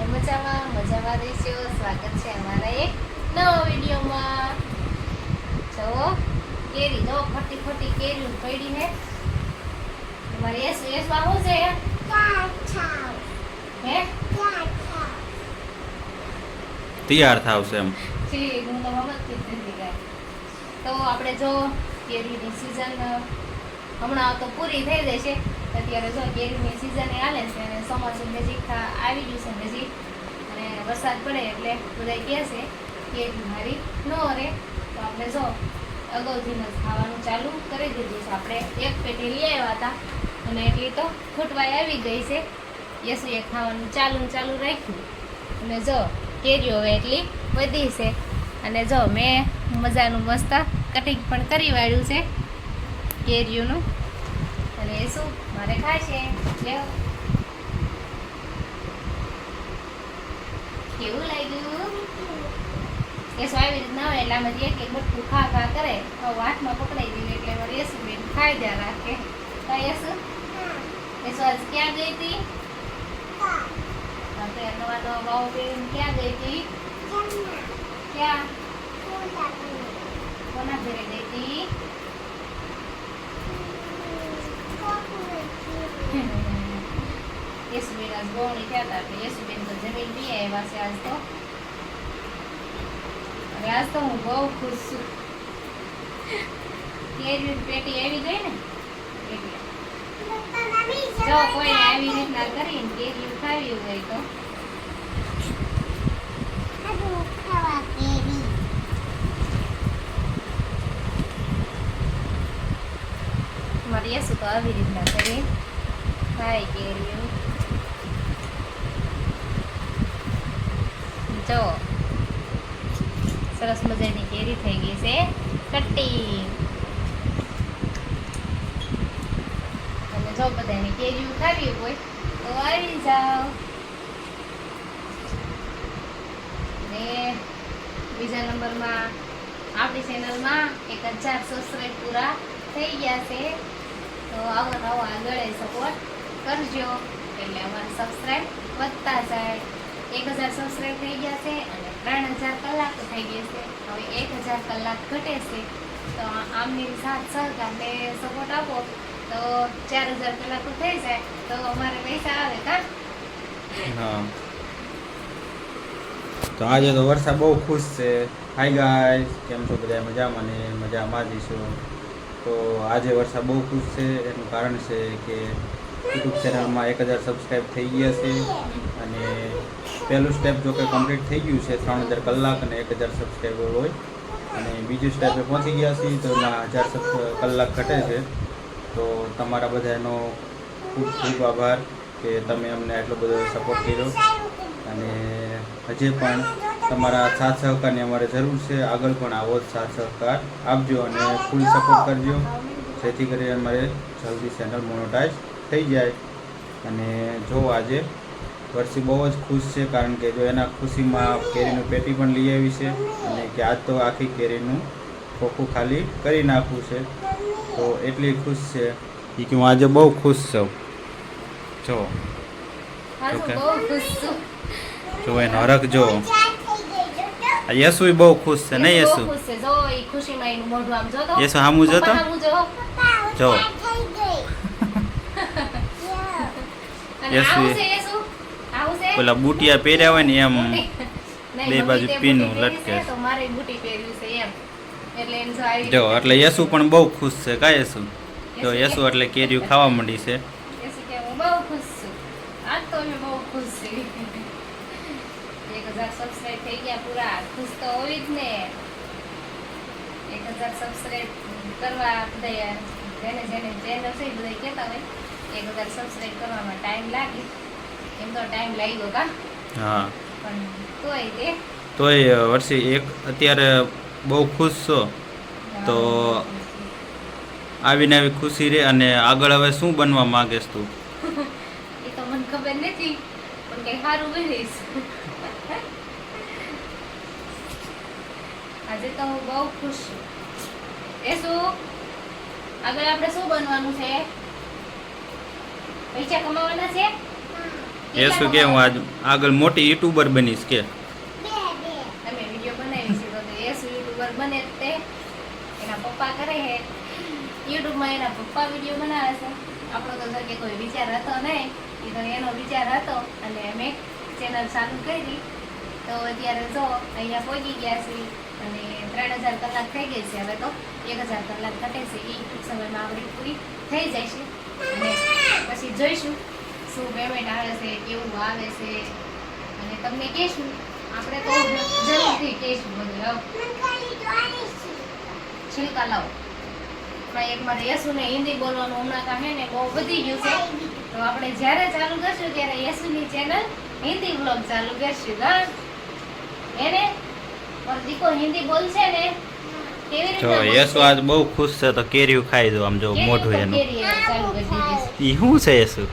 બધા મજામાં? મજામાં રહીશો સ્વાગત છે અમારા એક નવા વિડીયોમાં. જુઓ કેરી જો ખોટી ખોટી કેરી પડી હે અમારે એસ એસ શું છે? હે? તૈયાર થાવશે એમ. જી હું તો મમત કીધી તો આપણે જો કેરીની સિઝન હમણાં તો પૂરી થઈ જશે અત્યારે જો કેરીની સિઝન હાલે છે અને ચોમાસું નજીક આવી ગયું છે નજીક. અને વરસાદ પડે એટલે બધા કહે છે કેરી મારી ન રહે તો આપણે જો અગાઉથી જ ખાવાનું ચાલુ કરી દીધું છે. આપણે એક પેટી લઈ આવ્યા હતા. અને એટલી તો ખૂટવાઈ આવી ગઈ છે. યસુએ ખાવાનું ચાલુ ચાલુ રાખ્યું. અને જો કેરીઓ હવે એટલી વધી છે. અને જો મેં મજાનું મસ્ત કટિંગ પણ કરી વાળ્યું છે. કેરીઓનું. અને એ શું? મારે ખાય લેવો કેવું લાગ્યું? એ શું આવી રીતના હોય? એટલા આમાંથી એક એક બટકું ખા ખા કરે તો હાથમાં પકડાઈ દીધું એટલે મારે યસુ બેન ખાઈ દે રાખે. તો યસુ યસુ આજ ક્યાં ગઈ હતી? નવા નવા બાઉ બેન. ક્યાં ગઈ હતી? ક્યાં? કોના ઘરે ગઈ હતી? યશુબેન આજ તો હું બહુ ખુશ છું કેરી પેટી આવી ગઈ ને એટલે જો કોઈને આવી રીતના કરીને કેરી ખાવી હોય તો મારી યશુ તો આવી રીતના કરી કેરીઓ. જો, સરસ મજાની કેરી થઈ ગઈ છે. કટ્ટી અને જો બધાને કેરીઓ ખાવી હોય તો આવી જાઓ. ને બીજા નંબરમાં આપણી ચેનલમાં એક હજાર સબસ્ક્રાઈબ પૂરા થઈ ગયા છે. તો આવો નવો આગળ સપોર્ટ કરજો. એટલે અમારું સબસ્ક્રાઈબ વધતા જાય. એક હજાર સબસ્ક્રાઈબ થઈ ગયા છે અને ત્રણ હજાર કલાક થઈ ગઈ છે. હવે એક હજાર કલાક ઘટે છે. તો આમની સાથ સહકારને સપોર્ટ આપો. તો ચાર હજાર કલાક થઈ જાય. તો અમારે પૈસા આવે કા? તો આજે તો વરસાદ બહુ ખુશ છે. હાય ગાય કેમ છો? બધા મજામાં ને? મજામાં જ છો? તો આજે વર્ષા બહુ ખુશ છે. એનું કારણ છે કે યુટ્યુબ ચેનલમાં એક હજાર સબસ્ક્રાઈબ થઈ ગયા છે અને પહેલું સ્ટેપ જો કે કમ્પ્લીટ થઈ ગયું છે, ત્રણ હજાર કલાક અને એક હજાર સબસ્ક્રાઈબર હોય. અને બીજું સ્ટેપે પહોંચી ગયા છીએ તો એમાં હજાર કલાક ઘટે છે. તો તમારા બધાનો ખૂબ ખૂબ આભાર કે તમે અમને આટલો બધો સપોર્ટ કર્યો. અને હજી પણ તમારા સાથ સહકારની અમારે જરૂર છે. આગળ પણ આવો જ સાથ સહકાર આપજો અને ફૂલ સપોર્ટ કરજો. જેથી કરી અમારે જલ્દી ચેનલ મોનોટાઈઝ થઈ જાય. અને જો આજે વર્ષી બહુ જ ખુશ છે કારણ કે જો એના ખુશીમાં કેરીનું પેટી પણ લઈ આવી છે અને કે આજ તો આખી કેરીનું ખોખું ખાલી કરી નાખવું છે. તો એટલી ખુશ છે એ કે હું આજે બહુ ખુશ છું. જો જો એનો હરખ જો યસુ બહુ ખુશ છે નહીં યશુ યસુ? ખુશ છે. જો એ ખુશીમાં એનું મોઢું આમ જોતો. યસુ હામું જોતો? પપ્પા જો. છે પેલા બુટિયા પહેર્યા હોય ને એમ. બે બાજુ પીનું લટકે. તો મારે બુટી પહેર્યું છે એમ. એટલે એને જો આવી જો એટલે યસુ પણ બહુ ખુશ છે કા યસુ? જો યસુ એટલે કેરીઓ ખાવા માંડી છે. યશુ કે હું બહુ ખુશ છું. આજ તો અમે બહુ ખુશ છીએ. હજાર સબસ્ક્રાઈબ થઈ ગયા પૂરા. ખુશ તો હોવી જ ને. એક હજાર સબસ્ક્રાઈબ કરવા બધા જેને જેને ચેનલ છે બધા કહેતા હોય. એક હજાર સબસ્ક્રાઈબ કરવામાં ટાઈમ લાગે. એમ તો ટાઈમ લાગ્યો કા? હા. પણ તોય તે. તોય વર્ષી એક અત્યારે બહુ ખુશ છો? તો આવીને આવી ખુશી રે અને આગળ હવે શું બનવા માંગેશ તું? એ તો મને ખબર નથી. પણ કઈ સારું બનીશ આજે તો હું બહુ ખુશ છું. એ શું? આગળ આપણે શું બનવાનું છે? પૈસા કમાવાના છે? એ શું કે હું આજ આગળ મોટી યુટ્યુબર બનીશ કે? તમે વીડિયો બનાવી છે તો એસ યુટ્યુબર બને તે? એના પપ્પા કરે છે. યુટ્યુબમાં એના પપ્પા વીડિયો બનાવે છે. આપણો તો કે કોઈ વિચાર હતો નહીં. એ તો એનો વિચાર હતો અને મેં ચેનલ ચાલુ કરી. તો અત્યારે જો અહીંયા પહોંચી ગયા છે અને ત્રણ હજાર કલાક થઈ ગઈ છે હવે તો. એક હજાર કલાક ઘટે છે. એ ટૂંક સમયમાં આપણી પૂરી થઈ જાય છે. અને પછી જોઈશું શું પેમેન્ટ આવે છે, કેવું આવે છે. અને તમને કહેશું. આપણે તો જરૂરથી કહેશું બધું છિલકા લાવો. પણ એક મારે યસુને હિન્દી બોલવાનું હમણાં હે ને બહુ વધી ગયું છે. તો આપણે જ્યારે ચાલુ કરશું ત્યારે યસુની ચેનલ હિન્દી બ્લોગ ચાલુ કરશું, હા. એને દીકો હિન્દી બોલશે ને જો રીતે યશુ આજ બહુ ખુશ છે તો કેરીયું ખાઈ દો આમ જો મોઢું એનું. ચાલુ કરી દીધી ઈ શું છે યશુ?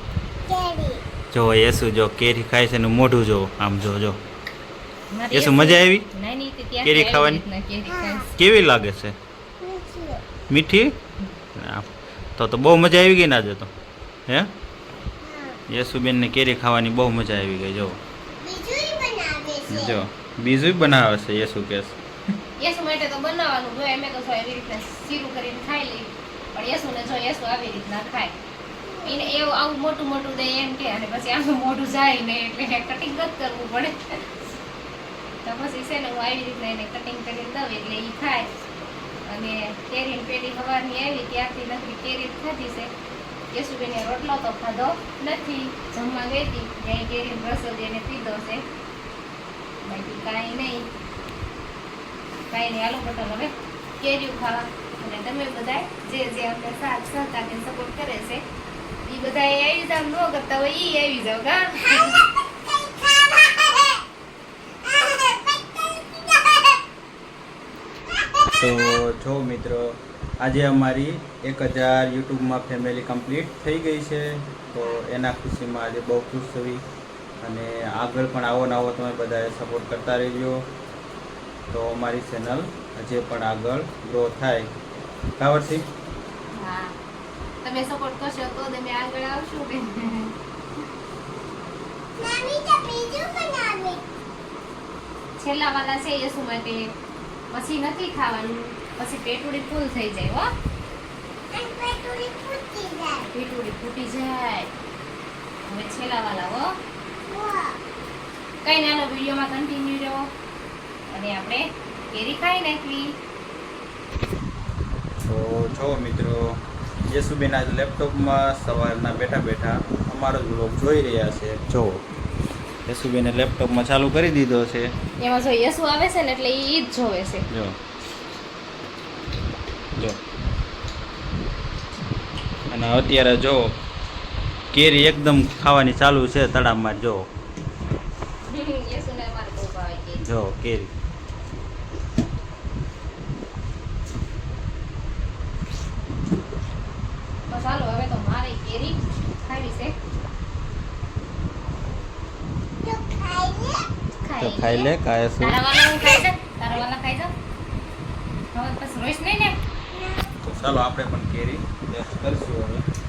જો યશુ જો કેરી ખાય છે એનું મોઢું જો આમ જો જો. યશુ મજા આવી? કેરી ખાવાની? કેવી લાગે છે? મીઠી. તો તો બહુ મજા આવી ગઈ ને આજે તો. હે? યશુબેનને કેરી ખાવાની બહુ મજા આવી ગઈ જો. જો. બીજું બનાવે છે યશુ કેસ યસુ માટે તો બનાવવાનું, જો એમે તો એવી રીતના સીરું કરીને ખાઈ લે. પણ યસુને જો યસુ આવી રીતના ખાય. એને એવું આવું મોટું મોટું દે એમ કે, અને પછી આમ મોઢું જાય ને એટલે કટિંગ જ કરવું પડે. તો પછી છે ને, હું આવી રીતના એને કટિંગ કરીને દઉં એટલે એ ખાય. અને કેરીની પેટી સવારની આવી, ત્યારથી નકરી કેરી ખાધી છે. યશુબેને રોટલો તો ખાધો નથી. જમવા ગઈ હતી, ત્યાં કેરીનો રસો એને પીધો છે. બાકી કાંઈ નહીં. કાંઈ નહીં. આલુ પટલ હવે કેરીયું ખાવા. અને તમે બધા જે જે અમને સાથ સહકાર સપોર્ટ કરે છે એ બધા આવી જાવ. ન કરતા હોય એ આવી જાવ કા તો જો મિત્રો, આજે અમારી એક હજાર યુટ્યુબમાં ફેમિલી કમ્પ્લીટ થઈ ગઈ છે. તો એના ખુશીમાં આજે બહુ ખુશ થઈ અને આગળ પણ આવો નવો તમે બધાએ સપોર્ટ કરતા રહેજો. તો અમારી ચેનલ હજી પણ આગળ ગ્રો થાય. કાવરસી હા. તમે સપોર્ટ કરશો તો તમે આગળ આવશો કે છેલ્લા વાલા છે શું માટે. પછી નથી ખાવાનું. પછી પેટુડી ફૂલ થઈ જાય હો. પેટુડી ફૂટી જાય. હવે છેલ્લા વાલા હો. કઈ નાનો વિડીયોમાં કન્ટિન્યુ રહો અને આપણે કેરી ખાઈ નાખવી. તો જો મિત્રો યશુબેન આજ લેપટોપમાં સવારના બેઠા બેઠા અમારો જ વ્લોગ જોઈ રહ્યા છે. જો યશુબેને લેપટોપમાં ચાલુ કરી દીધો છે. એમાં જો યસુ આવે છે ને એટલે એ જ જોવે છે. જો જો. અને અત્યારે જો કેરી એકદમ ખાવાની ચાલુ છે તળાવમાં જો. યસુને અમારે બહુ ભાવે કેરી. જો કેરી. તો ચાલો હવે તો મારે કેરી ખાવી છે. તો ખાઈ લે કાય શું? તારા વાલા હું ખાઈ જા તારા વાલા ખાઈ જા હવે પછી રોઈશ નહીં ને? તો ચાલો આપણે પણ કેરી ટેસ્ટ કરશું હવે.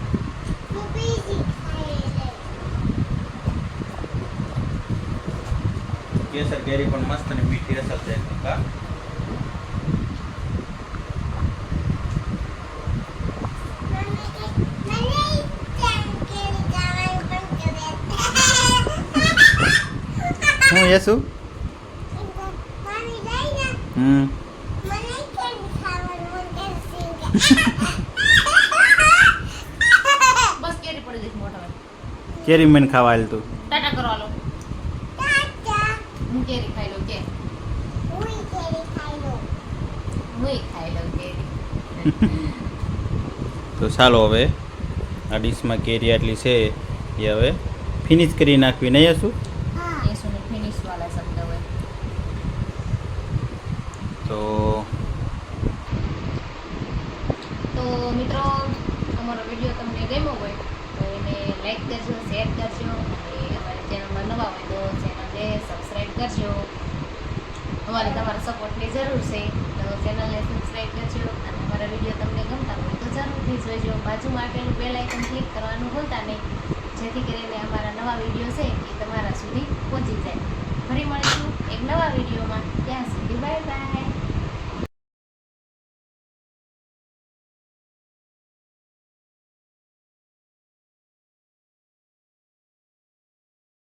કેસર કેરી પણ મસ્ત અને મીઠી અસર છે કા હું યસુ? હમ કેરી પડી જઈશ મોટા ભાઈ કેરી મેન ખાવા આવેલ તું. ટાટા કરો હાલો. હું કેરી ખાઈ લઉં કે? હું ખાઈ લઉં કેરી. તો ચાલો હવે. આ ડીશમાં કેરી આટલી છે એ હવે ફિનિશ કરી નાખવી. નહીં હશું યસુને ફિનિશ વાલા શબ્દ હોય તો તો મિત્રો અમારો વીડિયો તમને ગમ્યો હોય તો એને લાઈક કરજો શેર કરજો. અને અમારી ચેનલમાં નવા હોય તો ચેનલને સબસ્ક્રાઈબ કરજો. અમારે તમારા સપોર્ટની જરૂર છે. તો ચેનલને સબસ્ક્રાઈબ કરજો. અને અમારા વીડિયો તમને ગમતા હોય તો જરૂરથી જોઈજો બાજુમાં આપેલું બેલ આઇકન ક્લિક કરવાનું ભૂલતા નહીં. જેથી કરીને અમારા નવા વીડિયો છે એ તમારા સુધી પહોંચી જાય. ફરી મળીશું એક નવા વિડીયોમાં ત્યાં સુધી બાય બાય